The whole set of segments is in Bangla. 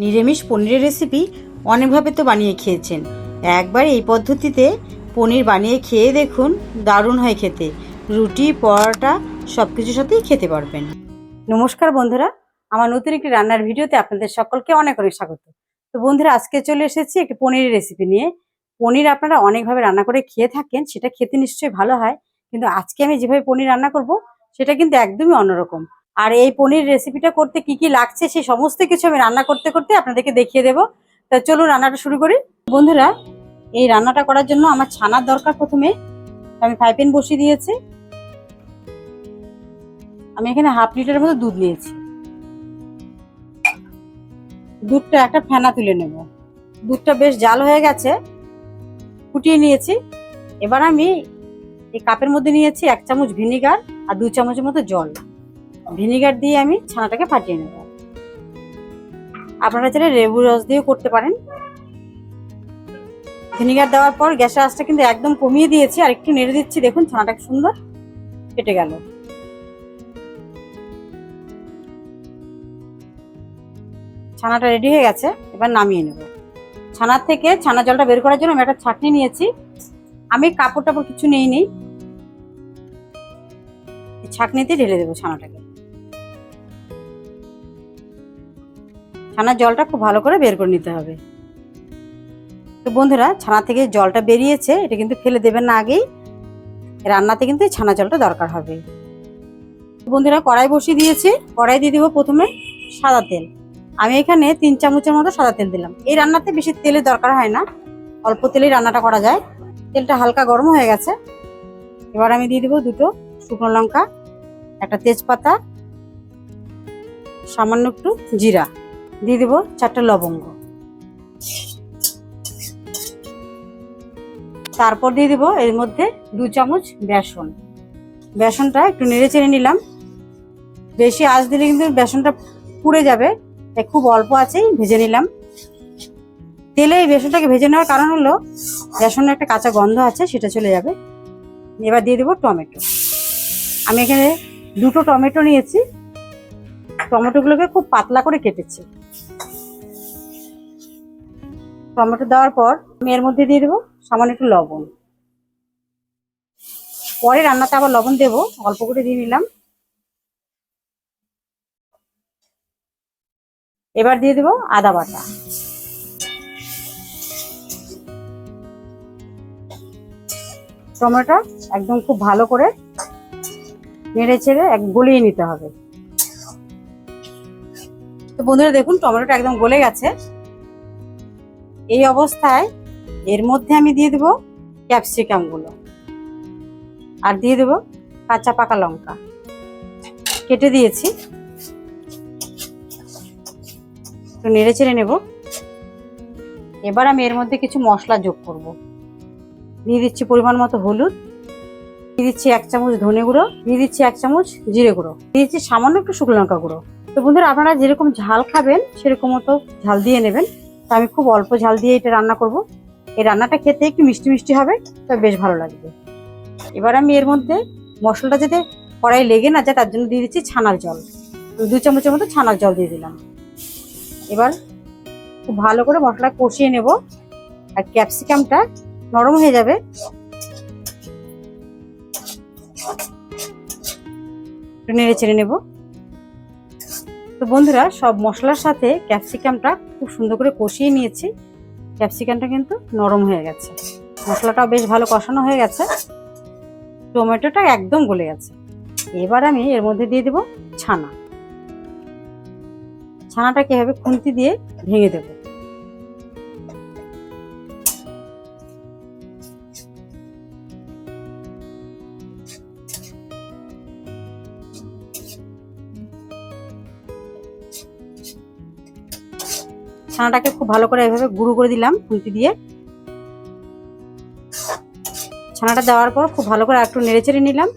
নিরামিষ পনিরের রেসিপি অনেকভাবে তো বানিয়ে খেয়েছেন। একবার এই পদ্ধতিতে পনির বানিয়ে খেয়ে দেখুন, দারুণ হয় খেতে। রুটি, পরোটা সব কিছুর সাথেই খেতে পারবেন। নমস্কার বন্ধুরা, আমার নতুন একটি রান্নার ভিডিওতে আপনাদের সকলকে অনেক অনেক স্বাগত। তো বন্ধুরা, আজকে চলে এসেছি একটি পনিরের রেসিপি নিয়ে। পনির আপনারা অনেকভাবে রান্না করে খেয়ে থাকেন, সেটা খেতে নিশ্চয়ই ভালো হয়। কিন্তু আজকে আমি যেভাবে পনির রান্না করব, সেটা কিন্তু একদমই অন্যরকম। আর এই পনির রেসিপিটা করতে কি কি লাগছে সেই সমস্ত কিছু আমি রান্না করতে করতে আপনাদেরকে দেখিয়ে দেবো। তা চলুন রান্নাটা শুরু করি। বন্ধুরা, এই রান্নাটা করার জন্য আমার ছানার দরকার প্রথমে। আমি ফ্রাই প্যান বসিয়ে দিয়েছি। আমি এখানে হাফ লিটারের মতো দুধ নিয়েছি। দুধটা একটা ফেনা তুলে নেব। দুধটা বেশ জাল হয়ে গেছে। ফুটিয়ে নিয়েছি। এবার আমি এই কাপের মধ্যে নিয়েছি এক চামচ ভিনিগার আর দু চামচের মতো জল। ভিনিগার দিয়ে আমি ছানাটাকে ফাটিয়ে নেব। আপনারা চাইলে লেবু রস দিয়েও করতে পারেন। ভিনিগার দেওয়ার পর গ্যাসের আঁচটা কিন্তু একদম কমিয়ে দিয়েছি, আর একটু নেড়ে দিচ্ছি। দেখুন, ছানাটা সুন্দর কেটে গেল। ছানাটা রেডি হয়ে গেছে, এবার নামিয়ে নেব। ছানার থেকে ছানা জলটা বের করার জন্য আমি একটা ছাঁকনি নিয়েছি। আমি কাপড় টাপড় কিছু নেই নি ছাঁকনিতে ঢেলে দেবো ছানাটাকে। ছানার জলটা খুব ভালো করে বের করে নিতে হবে। তো বন্ধুরা, ছানা থেকে জলটা বেরিয়েছে, এটা কিন্তু ফেলে দেবেন না আগেই। রান্নাতে কিন্তু ছানা জলটা দরকার হবে। বন্ধুরা, কড়াই বসিয়ে দিয়েছি। কড়াই দিয়ে দেবো প্রথমে সাদা তেল। আমি এখানে তিন চামচের মতো সাদা তেল দিলাম। এই রান্নাতে বেশি তেলের দরকার হয় না, অল্প তেলেই রান্নাটা করা যায়। তেলটা হালকা গরম হয়ে গেছে। এবার আমি দিয়ে দেবো দুটো শুকনো লঙ্কা, একটা তেজপাতা, সামান্য একটু জিরা। দিয়ে দিব চারটা লবঙ্গ। তারপর দিয়ে দিব এর মধ্যে দু চামচ বেসন। বেসনটা একটু নেড়ে চেড়ে নিলাম। বেশি আঁচ দিলে কিন্তু বেসনটা পুড়ে যাবে। তাই খুব অল্প আছেই ভেজে নিলাম। তেলে এই বেসনটাকে ভেজে নেওয়ার কারণ হলো, বেসনের একটা কাঁচা গন্ধ আছে, সেটা চলে যাবে। এবার দিয়ে দেবো টমেটো। আমি এখানে দুটো টমেটো নিয়েছি। টমেটোগুলোকে খুব পাতলা করে কেটেছি। টমেটো দেওয়ার পর আমি এর মধ্যে দিয়ে দেবো সামান্য একটু লবণ। পরে রান্নাতে আবার লবণ দেবো, অল্প করে দিয়ে নিলাম এবার দিয়ে দেবো আদা বাটা। টমেটো একদম খুব ভালো করে নেড়ে ছেড়ে এক গলিয়ে নিতে হবে। তো বন্ধুরা দেখুন, টমেটোটা একদম গলে গেছে। এই অবস্থায় এর মধ্যে আমি দিয়ে দেবো ক্যাপসিকামগুলো। আর দিয়ে দেবো কাঁচা পাকা লঙ্কা। কেটে দিয়েছি। একটু নেড়ে চেড়ে নেব। এবার আমি এর মধ্যে কিছু মশলা যোগ করব। দিয়ে দিচ্ছি পরিমাণ মতো হলুদ। দিয়ে দিচ্ছি এক চামচ ধনে গুঁড়ো। দিয়ে দিচ্ছি এক চামচ জিরে গুঁড়ো। দিয়ে দিচ্ছি সামান্য একটু শুকনো লঙ্কা গুঁড়ো। তো বন্ধুরা, আপনারা যেরকম ঝাল খাবেন, সেরকম মতো ঝাল দিয়ে নেবেন। তো আমি খুব অল্প ঝাল দিয়ে এটা রান্না করব। এই রান্নাটা খেতে একটু মিষ্টি মিষ্টি হবে তো বেশ ভালো লাগবে। এবার আমি এর মধ্যে মশলাটা যাতে কড়াই লেগে না যায়, তার জন্য দিয়ে দিচ্ছি ছানার জল। দু চামচের মতো ছানার জল দিয়ে দিলাম। এবার খুব ভালো করে মশলা কষিয়ে নেব, আর ক্যাপসিকামটা নরম হয়ে যাবে। নেড়ে চেড়ে নেব। তো বন্ধুরা, সব মশলার সাথে ক্যাপসিকামটা খুব সুন্দর করে কষিয়ে নিয়েছি। ক্যাপসিকামটা কিন্তু নরম হয়ে গেছে। মশলাটাও বেশ ভালো কষানো হয়ে গেছে। টমেটোটা একদম গলে গেছে। এবার আমি এর মধ্যে দিয়ে দেব ছানা। ছানাটাকে এভাবে খুন্তি দিয়ে ভেঙে দেব। ছানাটাকে খুব ভালো করে এভাবে গুঁড়ো করে দিলাম খুন্তি দিয়ে। ছানাটা দেওয়ার পর খুব ভালো করে একটু নেড়ে চেড়ে নিলাম।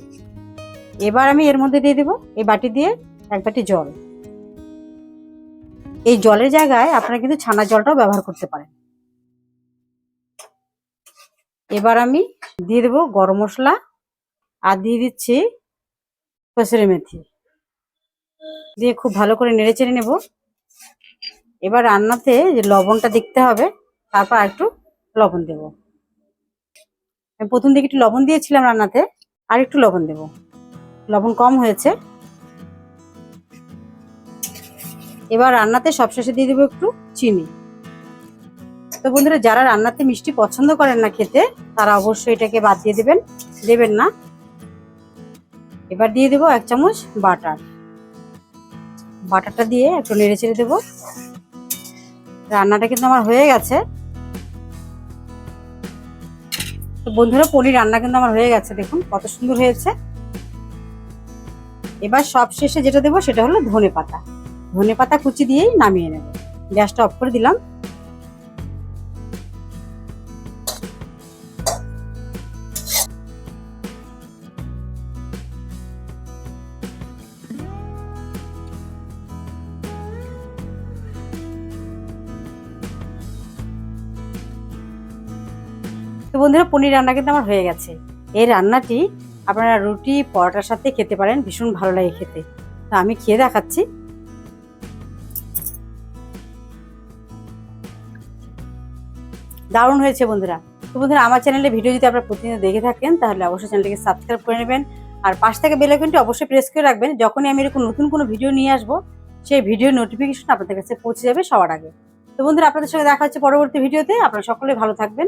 এবার আমি এর মধ্যে দিয়ে দেবো এই বাটি দিয়ে এক বাটি জল। এই জলের জায়গায় আপনারা কিন্তু ছানার জলটাও ব্যবহার করতে পারেন। এবার আমি দিয়ে দেবো গরম মশলা আর দিয়ে দিচ্ছি কসুরি মেথি। দিয়ে খুব ভালো করে নেড়ে চেড়ে নেব। এবার রান্নাতে যে লবণটা দেখতে হবে, তারপর একটু লবণ দেব। প্রথম দিকে একটু লবণ দিয়েছিলাম রান্নাতে, আর একটু লবণ দেব। লবণ কম হয়েছে। এবার রান্নাতে সবশেষে দিয়ে দেবো একটু চিনি। তো বন্ধুরা, যারা রান্নাতে মিষ্টি পছন্দ করেন না খেতে, তারা অবশ্যই এটাকে বাদ দিয়ে দেবেন দেবেন না। এবার দিয়ে দেবো এক চামচ বাটার। বাটারটা দিয়ে একটু নেড়ে চেড়ে দেবো। রান্নাটা কিন্তু আমার হয়ে গেছে। তো বন্ধুরা, পনির রান্না কিন্তু আমার হয়ে গেছে, দেখুন কত সুন্দর হয়েছে। এবার সব শেষে যেটা দেবো সেটা হলো ধনে পাতা ধনে পাতা কুচি দিয়েই নামিয়ে নেব। গ্যাসটা অফ করে দিলাম। বন্ধুরা পনির রান্না কিন্তু আমার হয়ে গেছে। এই রান্নাটি আপনারা রুটি, পরোটার সাথে খেতে পারেন, ভীষণ ভালো লাগে খেতে। তো আমি খেয়ে দেখাচ্ছি। দারুণ হয়েছে বন্ধুরা। তো বন্ধুরা, আমার চ্যানেলে ভিডিও যদি আপনারা প্রতিদিন দেখে থাকেন, তাহলে অবশ্যই চ্যানেলটিকে সাবস্ক্রাইব করে নেবেন। আর পাশ থেকে বেল আইকনটি অবশ্যই প্রেস করে রাখবেন। যখনই আমি এরকম নতুন কোনো ভিডিও নিয়ে আসব, সেই ভিডিও নোটিফিকেশন আপনাদের কাছে পৌঁছে যাবে সবার আগে। তো বন্ধুরা, আপনাদের সঙ্গে দেখা হচ্ছে পরবর্তী ভিডিওতে। আপনারা সকলে ভালো থাকবেন।